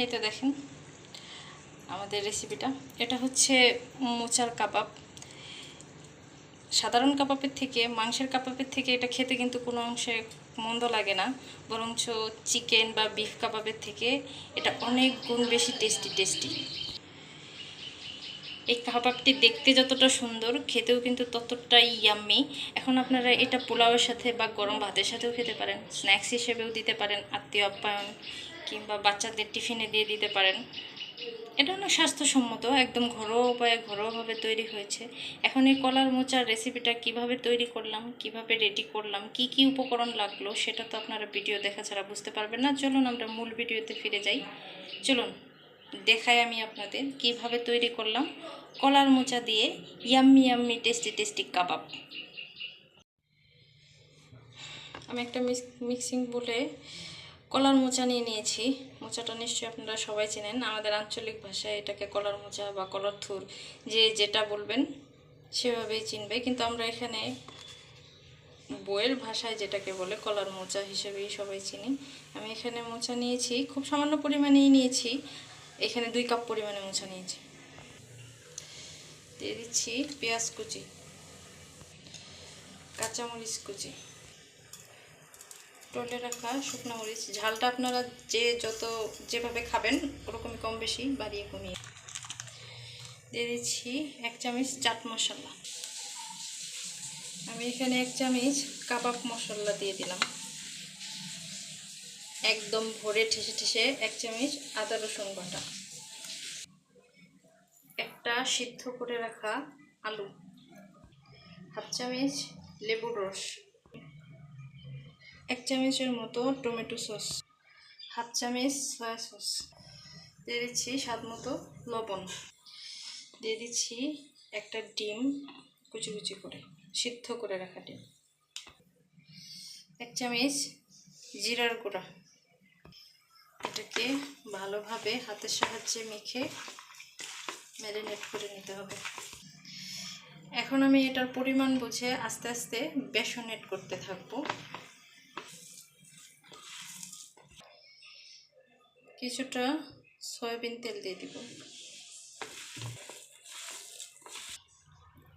এই তো দেখেন আমাদের রেসিপিটা এটা হচ্ছে মোচার কাবাব। সাধারণ কাবাবের থেকে, মাংসের কাবাবের থেকে এটা খেতে কিন্তু কোনো অংশে মন্দ লাগে না। বরঞ্চ চিকেন বা বিফ কাবাবের থেকে এটা অনেক গুণ বেশি টেস্টি টেস্টি এই কাবাবটি দেখতে যতটা সুন্দর, খেতেও কিন্তু ততটাই ইয়াম্মি এখন আপনারা এটা পোলাওয়ের সাথে বা গরম ভাতের সাথেও খেতে পারেন স্ন্যাক্স হিসেবেও দিতে পারেন, আত্মীয় আপ্যায়ন কিংবা বাচ্চাদের টিফিনে দিয়ে দিতে পারেন। এটা অনেক স্বাস্থ্যসম্মত, একদম ঘরোয়া উপায়ে ঘরোয়াভাবে তৈরি হয়েছে। এখন এই কলার মোচার রেসিপিটা কীভাবে তৈরি করলাম, কীভাবে রেডি করলাম, কি কি উপকরণ লাগল, সেটা তো আপনারা ভিডিও দেখা ছাড়া বুঝতে পারবেন না। চলুন আমরা মূল ভিডিওতে ফিরে যাই। চলুন, দেখাই আমি আপনাদের কীভাবে তৈরি করলাম কলার মোচা দিয়ে yummy yummy tasty tasty kebab. আমি একটা মিক্সিং বলে কলার মোচা নিয়ে নিয়েছি। মোচাটা নিশ্চয়ই আপনারা সবাই চেনেন। আমাদের আঞ্চলিক ভাষায় এটাকে কলার মোচা বা কলার থুর, যে যেটা বলবেন সেভাবেই চিনবে। কিন্তু আমরা এখানে বইয়ের ভাষায় যেটাকে বলে কলার মোচা হিসেবেই সবাই চিনি। আমি এখানে মোচা নিয়েছি, খুব সামান্য পরিমাণেই নিয়েছি। এখানে দুই কাপ পরিমাণে মোচা নিয়েছি। দিয়ে দিচ্ছি পেঁয়াজ কুচি, কাঁচামরিচ কুচি। টলে রাখা শুকনো মরিচ, ঝালটা আপনারা যে যত যেভাবে খাবেন, ওরকমই কম বেশি, বাড়িয়ে কমিয়ে। দিয়ে দিচ্ছি এক চামচ চাট মশলা। আমি এখানে এক চামচ কাবাব মশলা দিয়ে দিলাম। একদম ভরে ঠেসে ঠেসে এক চামচ আদা রসুন বাটা। একটা সিদ্ধ করে রাখা আলু। হাফ চামচ লেবুর রস। এক চামচের মতো টমেটো সস, হাফ চামচ সয়া সস। দিয়ে দিচ্ছি স্বাদ মতো লবণ। দিয়ে দিচ্ছি একটা ডিম কুচি কুচি করে, সিদ্ধ করে রাখা ডিম। এক চামচ জিরার গুঁড়া। এটাকে ভালোভাবে হাতের সাহায্যে মেখে ম্যারিনেট করে নিতে হবে। এখন আমি এটার পরিমাণ বুঝে আস্তে আস্তে বেসন এড করতে থাকব। কিছুটা সয়াবিন তেল দিয়ে দিব।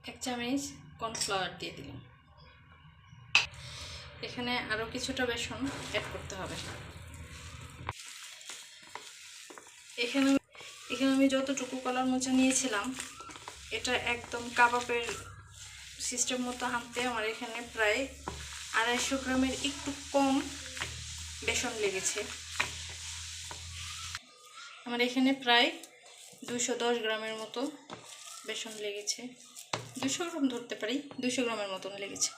এক চামচ কর্নফ্লাওয়ার দিয়ে দিলাম। এখানে আরও কিছুটা বেসন অ্যাড করতে হবে। এখানে এখানে আমি যতটুকু কলার মোচা নিয়েছিলাম, এটা একদম কাবাবের সিস্টেম মতো হাঁটতে আমার এখানে প্রায় আড়াইশো গ্রামের একটু কম বেসন লেগেছে। আমার এখানে প্রায় দুশো দশ গ্রামের মতো বেসন লেগেছে। দুশো গ্রাম ধরতে পারি, দুশো গ্রামের মতন লেগেছে।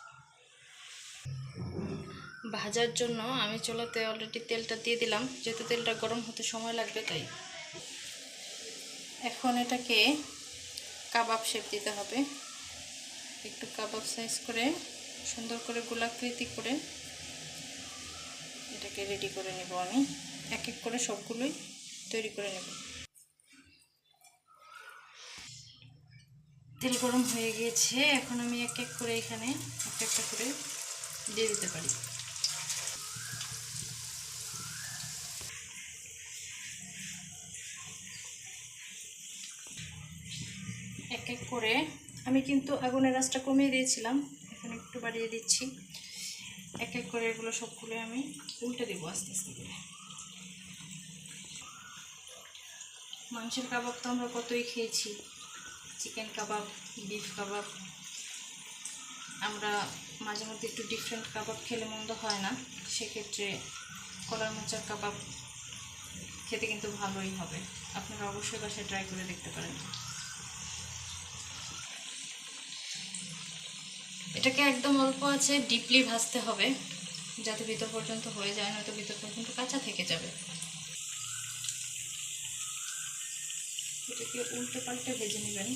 ভাজার জন্য আমি চুলাতে অলরেডি তেলটা দিয়ে দিলাম, যেহেতু তেলটা গরম হতে সময় লাগবে তাই। এখন এটাকে কাবাব শেপ দিতে হবে। একটু কাবাব সাইজ করে, সুন্দর করে গোলাকৃতি করে এটাকে রেডি করে নেব আমি। এক এক করে সবগুলোই তৈরি করে নেব। তেল গরম হয়ে গিয়েছে, এখন আমি এক এক করে এখানে এক একটা করে দিয়ে দিতে পারি। এক এক করে আমি কিন্তু আগুনের রাসটা কমিয়ে দিয়েছিলাম, এখন একটু বাড়িয়ে দিচ্ছি। এক এক করে এগুলো সবগুলো আমি উল্টে দেবো আস্তে আস্তে করে। মাংসের কাবাব তো আমরা কতই খেয়েছি। Chicken kebab, beef kebab. আমরা মাঝে মধ্যে একটু ডিফারেন্ট কাবাব খেলে মন্দ হয় না। সেক্ষেত্রে কলার মোচার কাবাব খেতে কিন্তু ভালোই হবে। আপনারা অবশ্যই বাসায় ট্রাই করে দেখতে পারেন। এটাকে একদম অল্প আছে ডিপলি ভাজতে হবে। যাতে ভিতর পর্যন্ত হয়ে যায়, নয়তো ভিতর পর্যন্ত কাঁচা থেকে যাবে। এটাকে উল্টে পাল্টে ভেজে নেবেন।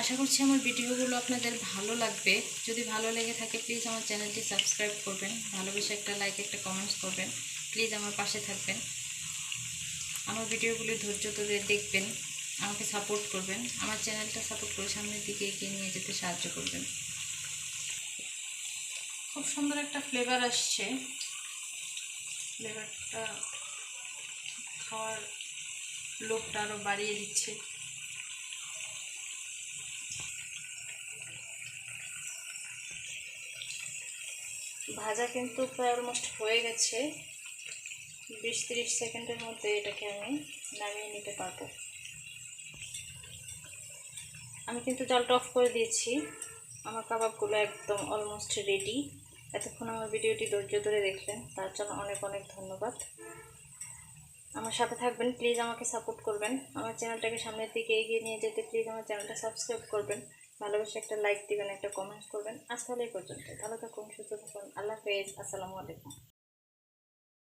আশা করছি আমার ভিডিওগুলো আপনাদের ভালো লাগবে। যদি ভালো লেগে থাকে প্লিজ আমার চ্যানেলটি সাবস্ক্রাইব করবেন। ভালোবেসে একটা লাইক একটা কমেন্টস করবেন। প্লিজ আমার পাশে থাকবেন। আমার ভিডিওগুলি ধৈর্য ধরে দেখবেন, আমাকে সাপোর্ট করবেন। আমার চ্যানেলটা সাপোর্ট করে সামনের দিকে এগিয়ে নিয়ে যেতে সাহায্য করবেন। খুব সুন্দর একটা ফ্লেভার আসছে। ফ্লেভারটা খাওয়ার লোকটা আরও বাড়িয়ে দিচ্ছে। ভাজা কিন্তু প্রায় অলমোস্ট হয়ে গেছে। বিশ তিরিশ সেকেন্ডের মধ্যে এটাকে আমি নামিয়ে নিতে পারব। আমি কিন্তু জালটা অফ করে দিয়েছি। আমার কাবাবগুলো একদম অলমোস্ট রেডি এতক্ষণ আমার ভিডিওটি ধৈর্য ধরে দেখলেন, তার জন্য অনেক অনেক ধন্যবাদ। আমার সাথে থাকবেন প্লিজ আমাকে সাপোর্ট করবেন। আমার চ্যানেলটাকে সামনের দিকে এগিয়ে নিয়ে যেতে প্লিজ আমার চ্যানেলটা সাবস্ক্রাইব করবেন। ভালোবেসে একটা লাইক দিবেন, একটা কমেন্ট করবেন। আজ তাহলে পর্যন্ত ভালো থাকুন, সুস্থ থাকুন। আল্লাহ হাফেজ। আসসালামু আলাইকুম।